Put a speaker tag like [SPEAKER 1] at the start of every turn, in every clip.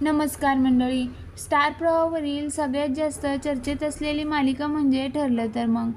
[SPEAKER 1] नमस्कार मंडळी. स्टार प्रवाहावरील सगळ्यात जास्त चर्चेत असलेली मालिका म्हणजे ठरलं तर मग.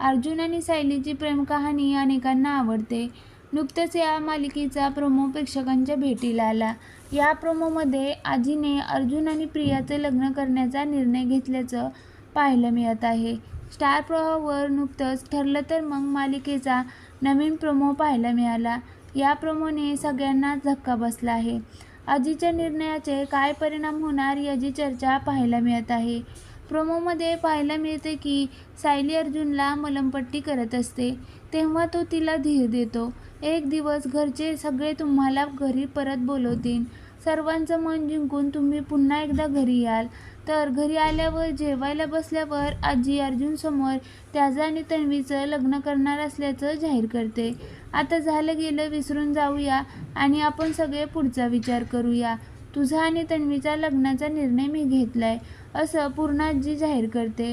[SPEAKER 1] अर्जुन आणि सायलीची प्रेमकहाणी अनेकांना आवडते. नुकतंच या मालिकेचा प्रोमो प्रेक्षकांच्या भेटीला आला. या प्रोमोमध्ये आजीने अर्जुन आणि प्रियाचं लग्न करण्याचा निर्णय घेतल्याचं पाहायला मिळत आहे. स्टार प्रवाहावर नुकतंच ठरलं तर मग मालिकेचा नवीन प्रोमो पाहायला मिळाला. या प्रोमोने सगळ्यांनाच धक्का बसला आहे. आजीच्या निर्णयाचे काय परिणाम होणार याची चर्चा पाहायला मिळत आहे. प्रोमोमध्ये पाहायला मिळते की सायली अर्जुनला मलमपट्टी करत असते. तेव्हा तो तिला धीर देतो. एक दिवस घरचे सगळे तुम्हाला घरी परत बोलवतील. सर्वांचं मन जिंकून तुम्ही पुन्हा एकदा घरी याल. तर घरी आल्यावर जेवायला बसल्यावर आजी अर्जुनसमोर त्याचं आणि तन्वीचं लग्न करणार असल्याचं जाहीर करते. आता झालं गेलं विसरून जाऊया आणि आपण सगळे पुढचा विचार करूया. तुझा आणि तन्वीचा लग्नाचा निर्णय मी घेतलाय असं पूर्णाजी जाहीर करते.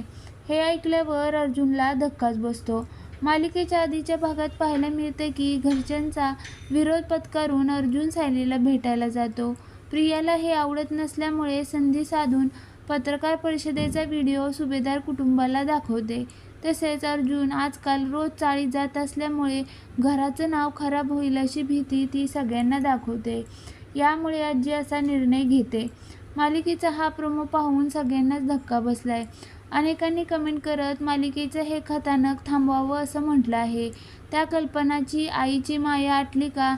[SPEAKER 1] हे ऐकल्यावर अर्जुनला धक्काच बसतो. मालिकेच्या आधीच्या भागात पाहायला मिळते की घरच्यांचा विरोध पत्करून अर्जुन सायलीला भेटायला जातो. प्रियाला हे आवडत नसल्यामुळे संधी साधून पत्रकार परिषदेचा व्हिडिओ सुभेदार कुटुंबाला दाखवते. तसेच अर्जुन आजकाल रोज चाळीत जात असल्यामुळे घराचं नाव खराब होईल अशी भीती ती सगळ्यांना दाखवते. यामुळे आजी असा निर्णय घेते. मालिकेचा हा प्रोमो पाहून सगळ्यांनाच धक्का बसलाय. अनेकांनी कमेंट करत मालिकेचं हे खतानक थांबवावं असं म्हटलं आहे. त्या कल्पनाची आईची माया आटली का?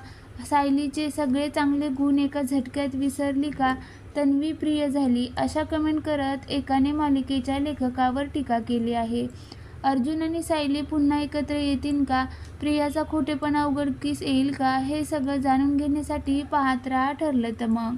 [SPEAKER 1] सायलीचे सगळे चांगले गुण एका झटक्यात विसरली का? तन्वी प्रिय झाली. अशा कमेंट करत एकाने मालिकेच्या लेखकावर टीका केली आहे. अर्जुन आणि सायली पुन्हा एकत्र येतील का? प्रियाचा खोटेपणा उघडकीस येईल का? हे सगळं जाणून घेण्यासाठी पाहत राहा ठरलं तर मग.